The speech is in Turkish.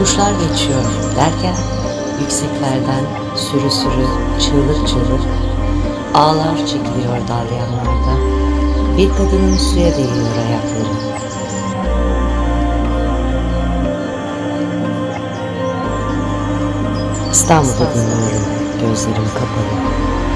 Kuşlar geçiyor derken yükseklerden sürü sürü çığlık çığlık ağlar çekiliyor dalyanlarda. Bir kadının suya değiyor ayakları. İstanbul'u dinliyorum, gözlerim kapalı.